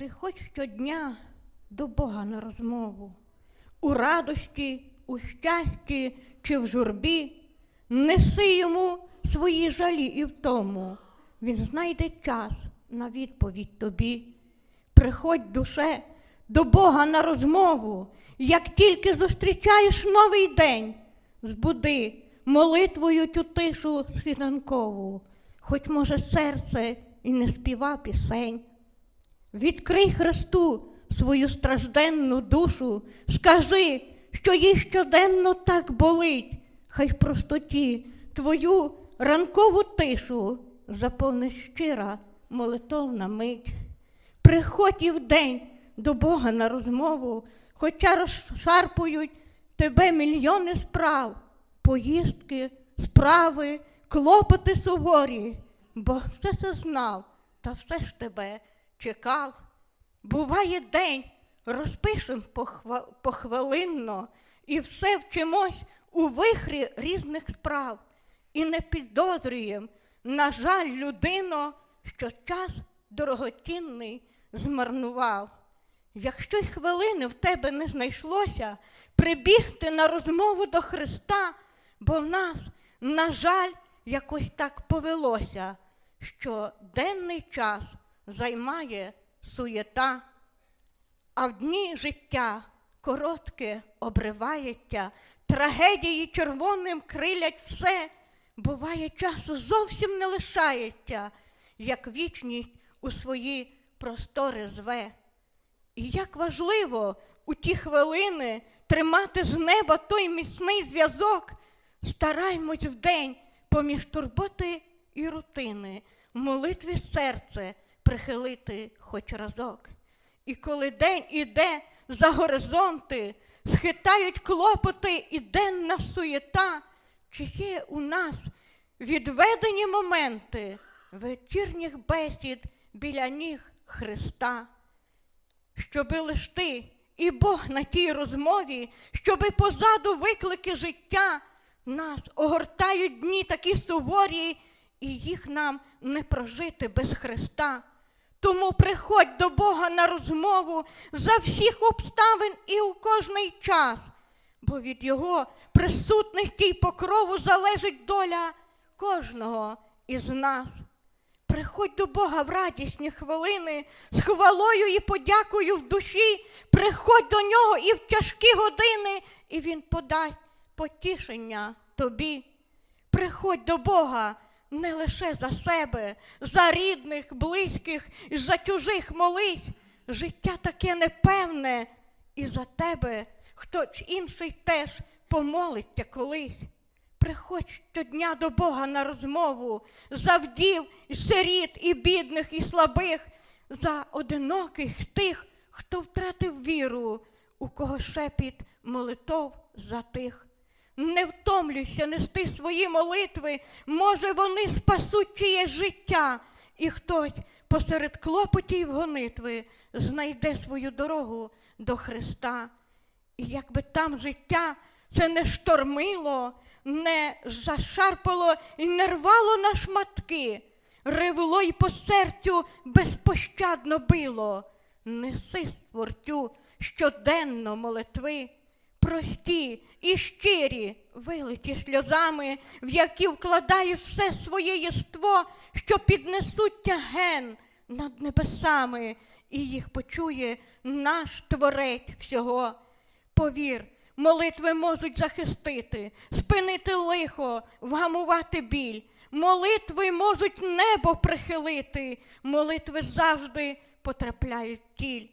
Приходь щодня до Бога на розмову. У радості, у щасті чи в журбі. Неси йому свої жалі і втому. Він знайде час на відповідь тобі. Приходь, душе, до Бога на розмову. Як тільки зустрічаєш новий день, збуди молитвою тю тишу світанкову, хоч, може, серце і не співа пісень. Відкрий Христу свою стражденну душу, скажи, що їй щоденно так болить, хай в простоті твою ранкову тишу заповни щира молитовна мить. Приходь і вдень до Бога на розмову, хоча розшарпують тебе мільйони справ, поїздки, справи, клопоти суворі, бо все це знав, та все ж тебе чекав. Буває день, розпишем похвилинно, і все вчимось у вихрі різних справ, і не підозрюєм, на жаль, людино, що час дорогоцінний змарнував. Якщо й хвилини в тебе не знайшлося, прибігти на розмову до Христа, бо в нас, на жаль, якось так повелося, що денний час займає суєта, а в дні життя коротке обривається, трагедії червоним крилять все, буває, часу зовсім не лишається, як вічність у свої простори зве. І як важливо у ті хвилини тримати з неба той міцний зв'язок, стараймось вдень поміж турботи і рутини, в молитві серце прихилити хоч разок. І коли день іде за горизонти, схитають клопоти і денна суєта, чи є у нас відведені моменти вечірніх бесід біля ніг Христа? щоби лиш ти і Бог на тій розмові, щоби позаду виклики життя нас огортають дні такі суворі, і їх нам не прожити без Христа. Тому приходь до Бога на розмову за всіх обставин і у кожний час, бо від Його присутності й покрову залежить доля кожного із нас. Приходь до Бога в радісні хвилини з хвалою і подякою в душі. Приходь до нього і в тяжкі години, і Він подасть потішення тобі. Приходь до Бога не лише за себе, за рідних, близьких і за чужих молись. Життя таке непевне, і за тебе хтось інший теж помолиться колись. Приходь щодня до Бога на розмову за вдів, і сиріт, і бідних, і слабих, за одиноких тих, хто втратив віру, у кого шепіт молитов затих. Не втомлюйся нести свої молитви, може, вони спасуть чиєсь життя, і хтось посеред клопотів гонитви знайде свою дорогу до Христа. І якби там життя це не штормило, не зашарпало і не рвало на шматки, ревло й по серцю безпощадно било. Неси створцю щоденно молитви, прості і щирі, вилиті сльозами, в які вкладає все своє єство, що піднесуть тяген над небесами, і їх почує наш творець всього. Повір, молитви можуть захистити, спинити лихо, вгамувати біль. Молитви можуть небо прихилити, молитви завжди потрапляють в тіль.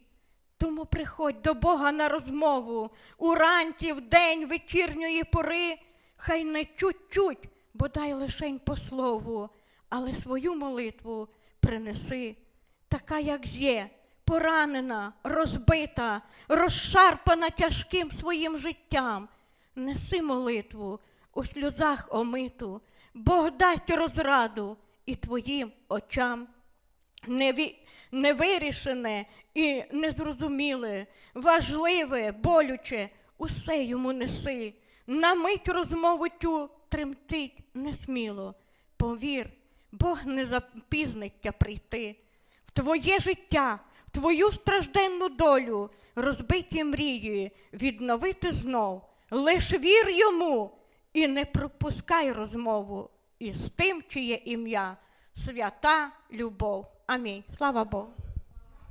Тому приходь до Бога на розмову уранці, в день вечірньої пори, хай не чуть-чуть, бодай лишень по слову, але свою молитву принеси, така, як є, поранена, розбита, розшарпана тяжким своїм життям. Неси молитву у сльозах омиту, Бог дасть розраду і твоїм очам. Невирішене і незрозуміле, важливе, болюче, усе йому неси. На мить розмову тю тремтить несміло. Повір, Бог не запізниться прийти. В твоє життя в твою стражденну долю, розбиті мрії, відновити знов. Лиш вір йому і не пропускай розмову із тим, чиє ім'я свята любов. Amém. Slava Bohu.